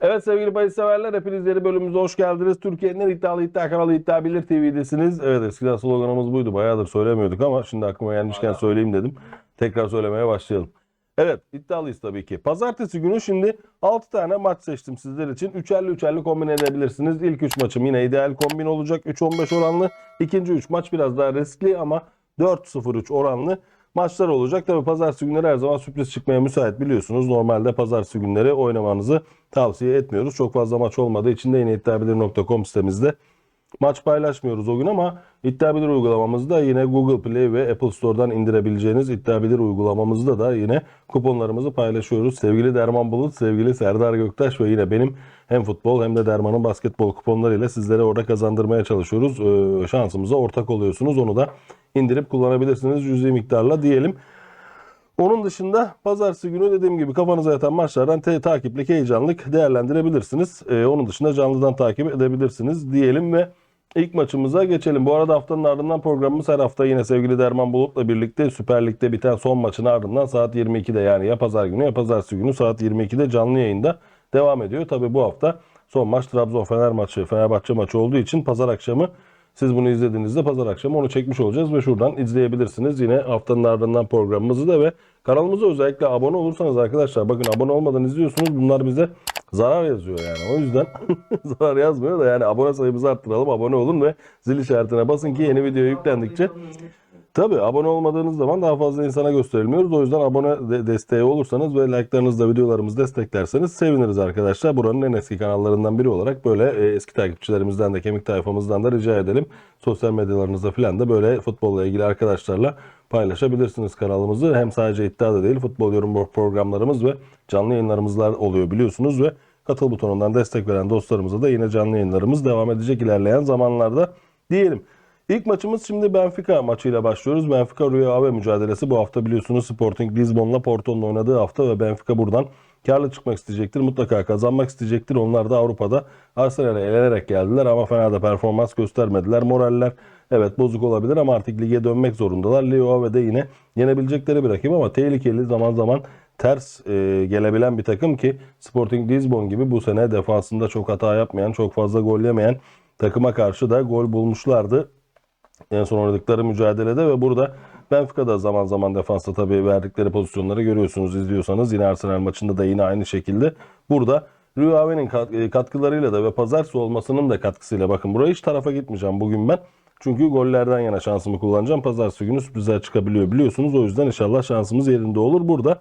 Evet sevgili bahis severler hepiniz yeni bölümümüze hoş geldiniz. Türkiye'nin en iddialı iddia kanalı İddia Bilir TV'desiniz. Evet eskiden sloganımız buydu. Bayağıdır söylemiyorduk ama şimdi aklıma gelmişken söyleyeyim dedim. Tekrar söylemeye başlayalım. Evet iddialıyız tabii ki. Pazartesi günü şimdi 6 tane maç seçtim sizler için. 3'erli 3'erli kombin edebilirsiniz. İlk 3 maçım yine ideal kombin olacak. 3-15 oranlı. İkinci 3 maç biraz daha riskli ama 4-0-3 oranlı maçlar olacak. Tabii pazartesi günleri her zaman sürpriz çıkmaya müsait biliyorsunuz. Normalde pazartesi günleri oynamanızı tavsiye etmiyoruz. Çok fazla maç olmadığı için de yine iddiabilir.com sitemizde maç paylaşmıyoruz o gün ama İddiabilir uygulamamızda yine Google Play ve Apple Store'dan indirebileceğiniz İddiabilir uygulamamızda da yine kuponlarımızı paylaşıyoruz. Sevgili Derman Bulut, sevgili Serdar Göktaş ve yine benim hem futbol hem de Derman'ın basketbol kuponlarıyla sizlere orada kazandırmaya çalışıyoruz. Ee, şansımıza ortak oluyorsunuz. Onu da indirip kullanabilirsiniz cüzi miktarla diyelim. Onun dışında pazartesi günü dediğim gibi kafanıza yatan maçlardan te- takiplik, heyecanlık değerlendirebilirsiniz. Ee, onun dışında canlıdan takip edebilirsiniz diyelim ve ilk maçımıza geçelim. Bu arada haftanın ardından programımız her hafta yine sevgili Derman Bulut'la birlikte Süper Lig'de biten son maçın ardından saat 22'de yani ya pazar günü ya pazartesi günü saat 22'de canlı yayında devam ediyor. Tabi bu hafta son maç Trabzon-Fener maçı, Fenerbahçe maçı olduğu için pazar akşamı siz bunu izlediğinizde pazar akşamı onu çekmiş olacağız ve şuradan izleyebilirsiniz. Yine haftanın ardından programımızı da ve kanalımıza özellikle abone olursanız arkadaşlar bakın abone olmadan izliyorsunuz. Bunlar bize zarar yazıyor yani. O yüzden zarar yazmıyor da yani abone sayımızı arttıralım. Abone olun ve zil işaretine basın ki yeni video yüklendikçe Tabii abone olmadığınız zaman daha fazla insana gösterilmiyoruz. O yüzden abone de- desteği olursanız ve like'larınızla videolarımızı desteklerseniz seviniriz arkadaşlar. Buranın en eski kanallarından biri olarak böyle e, eski takipçilerimizden de kemik tayfamızdan da rica edelim. Sosyal medyalarınızda falan da böyle futbolla ilgili arkadaşlarla paylaşabilirsiniz kanalımızı. Hem sadece iddia da değil futbol yorum programlarımız ve canlı yayınlarımızlar oluyor biliyorsunuz ve katıl butonundan destek veren dostlarımıza da yine canlı yayınlarımız devam edecek ilerleyen zamanlarda diyelim. İlk maçımız şimdi Benfica maçıyla başlıyoruz. Benfica Rüya Ave mücadelesi bu hafta biliyorsunuz Sporting Lisbon'la Porto'nun oynadığı hafta ve Benfica buradan karlı çıkmak isteyecektir. Mutlaka kazanmak isteyecektir. Onlar da Avrupa'da Arsenal'e elenerek geldiler ama fena da performans göstermediler. Moraller evet bozuk olabilir ama artık lige dönmek zorundalar. Leo Ave'de yine yenebilecekleri bir rakip ama tehlikeli zaman zaman ters e, gelebilen bir takım ki Sporting Lisbon gibi bu sene defasında çok hata yapmayan, çok fazla gol yemeyen takıma karşı da gol bulmuşlardı en son oynadıkları mücadelede ve burada Benfica'da zaman zaman defansta tabii verdikleri pozisyonları görüyorsunuz izliyorsanız yine Arsenal maçında da yine aynı şekilde burada kat- e, katkılarıyla da ve pazartesi olmasının da katkısıyla bakın buraya hiç tarafa gitmeyeceğim bugün ben. Çünkü gollerden yana şansımı kullanacağım. Pazartesi günü sürprizler çıkabiliyor biliyorsunuz. O yüzden inşallah şansımız yerinde olur. Burada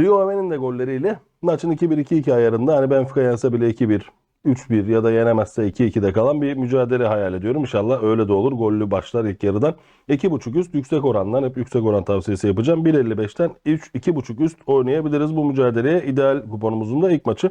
Rio Ave'nin de golleriyle maçın 2-1-2-2 ayarında hani Benfica yense bile 2-1, 3-1 ya da yenemezse 2-2'de kalan bir mücadele hayal ediyorum. İnşallah öyle de olur. Gollü başlar ilk yarıdan. 2.5 üst yüksek orandan hep yüksek oran tavsiyesi yapacağım. 1.55'ten 3 2.5 üst oynayabiliriz bu mücadeleye. İdeal kuponumuzun da ilk maçı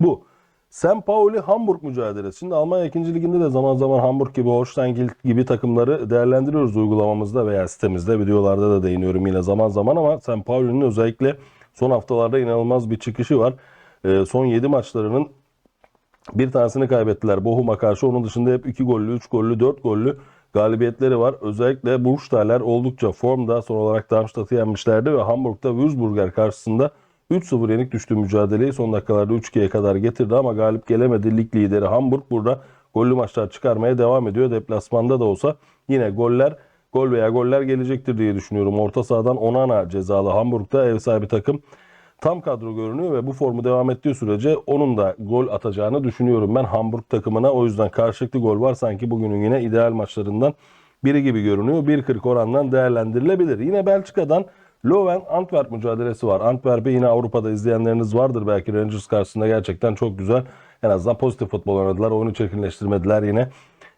bu. St. Pauli Hamburg mücadelesi. Şimdi Almanya 2. liginde de zaman zaman Hamburg gibi, Holstein gibi takımları değerlendiriyoruz uygulamamızda veya sitemizde. Videolarda da değiniyorum yine zaman zaman ama St. Pauli'nin özellikle son haftalarda inanılmaz bir çıkışı var. Ee, son 7 maçlarının bir tanesini kaybettiler Bochum'a karşı. Onun dışında hep 2 gollü, 3 gollü, 4 gollü galibiyetleri var. Özellikle Burgstaller oldukça formda. Son olarak Darmstadt'ı yenmişlerdi ve Hamburg'da Würzburger karşısında 3-0 yenik düştüğü mücadeleyi son dakikalarda 3-2'ye kadar getirdi ama galip gelemedi. Lig lideri Hamburg burada gollü maçlar çıkarmaya devam ediyor. Deplasmanda da olsa yine goller gol veya goller gelecektir diye düşünüyorum. Orta sahadan Onana cezalı Hamburg'da ev sahibi takım tam kadro görünüyor ve bu formu devam ettiği sürece onun da gol atacağını düşünüyorum ben Hamburg takımına. O yüzden karşılıklı gol var sanki bugünün yine ideal maçlarından biri gibi görünüyor. 1.40 orandan değerlendirilebilir. Yine Belçika'dan Leuven Antwerp mücadelesi var. Antwerp'i yine Avrupa'da izleyenleriniz vardır belki Rangers karşısında gerçekten çok güzel. En azından pozitif futbol oynadılar. Oyunu çirkinleştirmediler yine.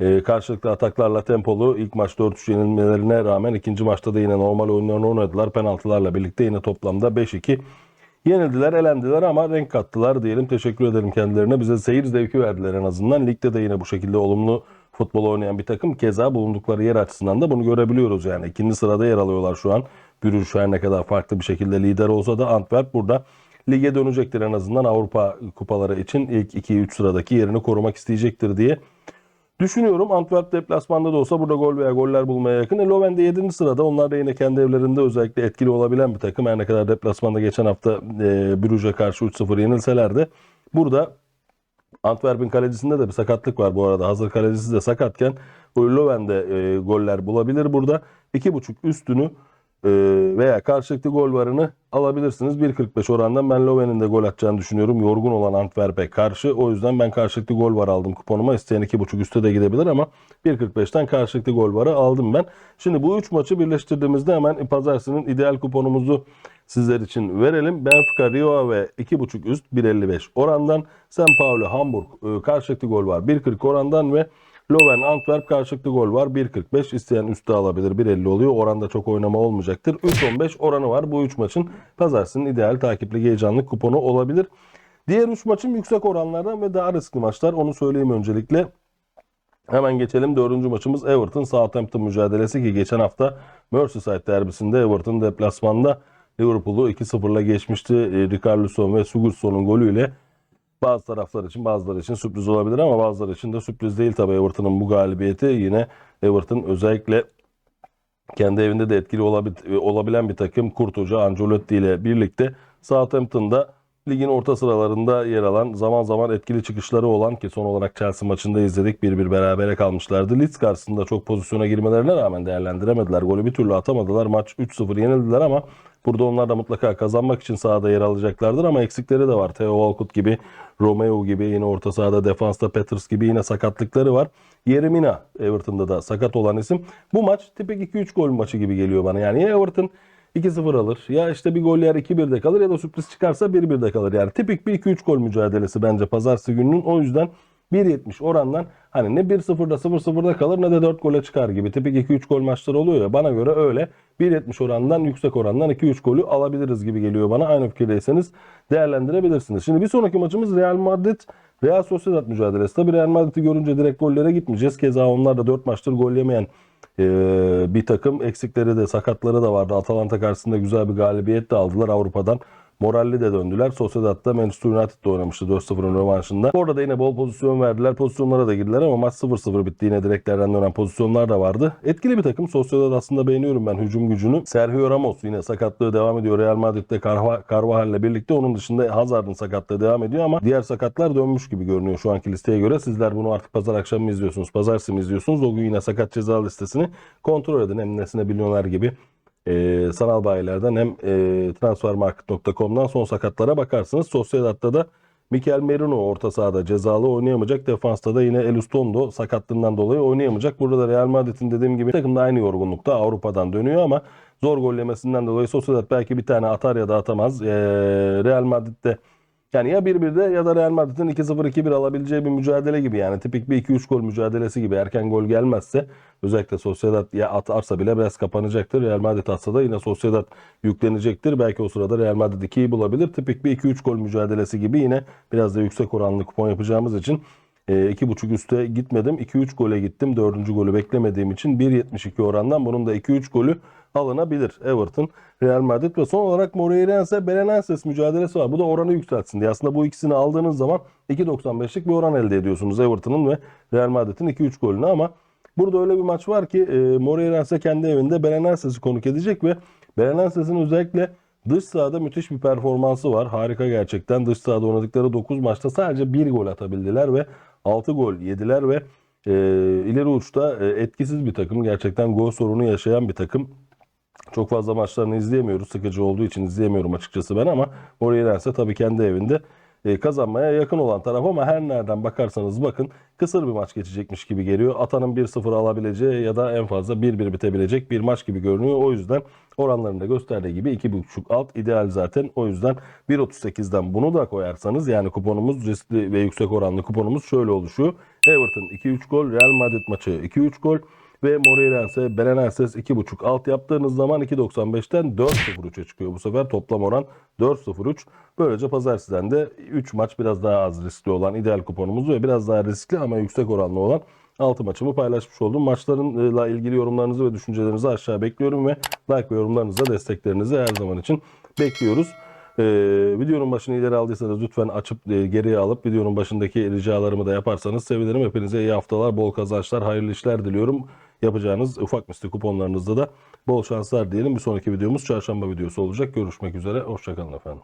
Ee, karşılıklı ataklarla tempolu ilk maç 4-3 yenilmelerine rağmen ikinci maçta da yine normal oyunlarını oynadılar. Penaltılarla birlikte yine toplamda 5-2 Yenildiler, elendiler ama renk kattılar diyelim. Teşekkür ederim kendilerine. Bize seyir zevki verdiler en azından. Ligde de yine bu şekilde olumlu futbol oynayan bir takım. Keza bulundukları yer açısından da bunu görebiliyoruz yani. İkinci sırada yer alıyorlar şu an. Brugge her ne kadar farklı bir şekilde lider olsa da Antwerp burada lige dönecektir en azından Avrupa kupaları için ilk 2-3 sıradaki yerini korumak isteyecektir diye Düşünüyorum Antwerp deplasmanda da olsa burada gol veya goller bulmaya yakın. E, Löwen de 7. sırada. Onlar da yine kendi evlerinde özellikle etkili olabilen bir takım. Her ne kadar deplasmanda geçen hafta e, Brugge'e karşı 3-0 yenilseler de burada Antwerp'in kalecisinde de bir sakatlık var bu arada. Hazır kalecisi de sakatken Löwen de e, goller bulabilir burada. 2.5 üstünü e, veya karşılıklı gol varını alabilirsiniz. 1.45 orandan ben Löwen'in de gol atacağını düşünüyorum. Yorgun olan Antwerp'e karşı. O yüzden ben karşılıklı gol var aldım kuponuma. İsteyen 2.5 üste de gidebilir ama 1.45'ten karşılıklı gol varı aldım ben. Şimdi bu 3 maçı birleştirdiğimizde hemen Pazartesi'nin ideal kuponumuzu sizler için verelim. Benfica, Rio ve 2.5 üst 1.55 orandan. San Paulo, Hamburg e, karşılıklı gol var 1.40 orandan ve Löwen Antwerp karşılıklı gol var. 1.45 isteyen üstte alabilir. 1.50 oluyor. Oranda çok oynama olmayacaktır. 3.15 oranı var. Bu 3 maçın pazartesinin ideal takipli heyecanlı kuponu olabilir. Diğer 3 maçın yüksek oranlardan ve daha riskli maçlar. Onu söyleyeyim öncelikle. Hemen geçelim. Dördüncü maçımız Everton Southampton mücadelesi ki geçen hafta Merseyside derbisinde Everton deplasmanda Liverpool'u 2-0'la geçmişti. E, Richarlison ve Sigurdsson'un golüyle bazı taraflar için bazıları için sürpriz olabilir ama bazıları için de sürpriz değil tabii Everton'un bu galibiyeti. Yine Everton özellikle kendi evinde de etkili olabil- olabilen bir takım Kurt Hoca Ancelotti ile birlikte Southampton'da ligin orta sıralarında yer alan zaman zaman etkili çıkışları olan ki son olarak Chelsea maçında izledik bir bir berabere kalmışlardı. Leeds karşısında çok pozisyona girmelerine rağmen değerlendiremediler. Golü bir türlü atamadılar. Maç 3-0 yenildiler ama burada onlar da mutlaka kazanmak için sahada yer alacaklardır ama eksikleri de var. Theo Walcott gibi, Romeo gibi yine orta sahada defansta Peters gibi yine sakatlıkları var. Yeremina Everton'da da sakat olan isim. Bu maç tipik 2-3 gol maçı gibi geliyor bana. Yani ya Everton 2-0 alır. Ya işte bir gol yer 2-1'de kalır ya da sürpriz çıkarsa 1-1'de kalır. Yani tipik bir 2-3 gol mücadelesi bence pazartesi gününün. O yüzden 1.70 orandan hani ne 1-0'da 0-0'da kalır ne de 4 gole çıkar gibi. Tipik 2-3 gol maçları oluyor ya bana göre öyle. 1.70 orandan yüksek orandan 2-3 golü alabiliriz gibi geliyor bana. Aynı fikirdeyseniz değerlendirebilirsiniz. Şimdi bir sonraki maçımız Real Madrid Real Sociedad mücadelesi. Tabii Real Madrid'i görünce direkt gollere gitmeyeceğiz. Keza onlar da 4 maçtır gol yemeyen bir takım eksikleri de sakatları da vardı. Atalanta karşısında güzel bir galibiyet de aldılar Avrupa'dan. Moralli de döndüler. Sociedad'da Manchester United'da oynamıştı 4-0'ın rövanşında. Orada da yine bol pozisyon verdiler. Pozisyonlara da girdiler ama maç 0-0 bitti. Yine direklerden dönen pozisyonlar da vardı. Etkili bir takım. Sociedad aslında beğeniyorum ben hücum gücünü. Sergio Ramos yine sakatlığı devam ediyor. Real Madrid'de Carva- Carvajal'le birlikte. Onun dışında Hazard'ın sakatlığı devam ediyor ama diğer sakatlar dönmüş gibi görünüyor şu anki listeye göre. Sizler bunu artık pazar akşamı mı izliyorsunuz, pazartesi izliyorsunuz? O gün yine sakat ceza listesini kontrol edin. Hem nesine milyoner gibi e, sanal bayilerden hem e, transfermarket.com'dan son sakatlara bakarsınız. Sociedad'da da Mikel Merino orta sahada cezalı oynayamayacak. Defansta da yine Elustondo sakatlığından dolayı oynayamayacak. Burada da Real Madrid'in dediğim gibi takım da aynı yorgunlukta Avrupa'dan dönüyor ama zor gol yemesinden dolayı Sociedad belki bir tane atar ya da atamaz. E, Real Madrid'de yani ya 1-1'de ya da Real Madrid'in 2-0-2-1 alabileceği bir mücadele gibi yani tipik bir 2-3 gol mücadelesi gibi erken gol gelmezse özellikle Sociedad ya atarsa bile biraz kapanacaktır. Real Madrid atsa da yine Sociedad yüklenecektir. Belki o sırada Real Madrid 2'yi bulabilir. Tipik bir 2-3 gol mücadelesi gibi yine biraz da yüksek oranlı kupon yapacağımız için e, 2.5 üste gitmedim. 2-3 gole gittim. 4. golü beklemediğim için 1.72 orandan bunun da 2-3 golü alınabilir. Everton, Real Madrid ve son olarak Moreirense Belenenses mücadelesi var. Bu da oranı yükseltsin diye. Aslında bu ikisini aldığınız zaman 2.95'lik bir oran elde ediyorsunuz Everton'ın ve Real Madrid'in 2-3 golünü ama burada öyle bir maç var ki e, Moreirense kendi evinde Belenenses'i konuk edecek ve Belenenses'in özellikle Dış sahada müthiş bir performansı var. Harika gerçekten. Dış sahada oynadıkları 9 maçta sadece 1 gol atabildiler ve 6 gol yediler ve e, ileri uçta e, etkisiz bir takım. Gerçekten gol sorunu yaşayan bir takım. Çok fazla maçlarını izleyemiyoruz. Sıkıcı olduğu için izleyemiyorum açıkçası ben ama Moreirense tabii kendi evinde kazanmaya yakın olan taraf ama her nereden bakarsanız bakın kısır bir maç geçecekmiş gibi geliyor. Atanın 1-0 alabileceği ya da en fazla 1-1 bitebilecek bir maç gibi görünüyor. O yüzden oranlarında gösterdiği gibi 2.5 alt ideal zaten. O yüzden 1.38'den bunu da koyarsanız yani kuponumuz riskli ve yüksek oranlı kuponumuz şöyle oluşuyor. Everton 2-3 gol, Real Madrid maçı 2-3 gol ve Moreirense Belenenses 2.5 alt yaptığınız zaman 2.95'ten 4.03'e çıkıyor. Bu sefer toplam oran 4.03. Böylece pazartesiden de 3 maç biraz daha az riskli olan ideal kuponumuz ve biraz daha riskli ama yüksek oranlı olan 6 maçımı paylaşmış oldum. Maçlarla ilgili yorumlarınızı ve düşüncelerinizi aşağı bekliyorum ve like ve yorumlarınızla desteklerinizi her zaman için bekliyoruz. Ee, videonun başını ileri aldıysanız lütfen açıp e, geriye alıp videonun başındaki ricalarımı da yaparsanız sevinirim. Hepinize iyi haftalar, bol kazançlar, hayırlı işler diliyorum. Yapacağınız ufak misli kuponlarınızda da bol şanslar diyelim. Bir sonraki videomuz çarşamba videosu olacak. Görüşmek üzere. Hoşçakalın efendim.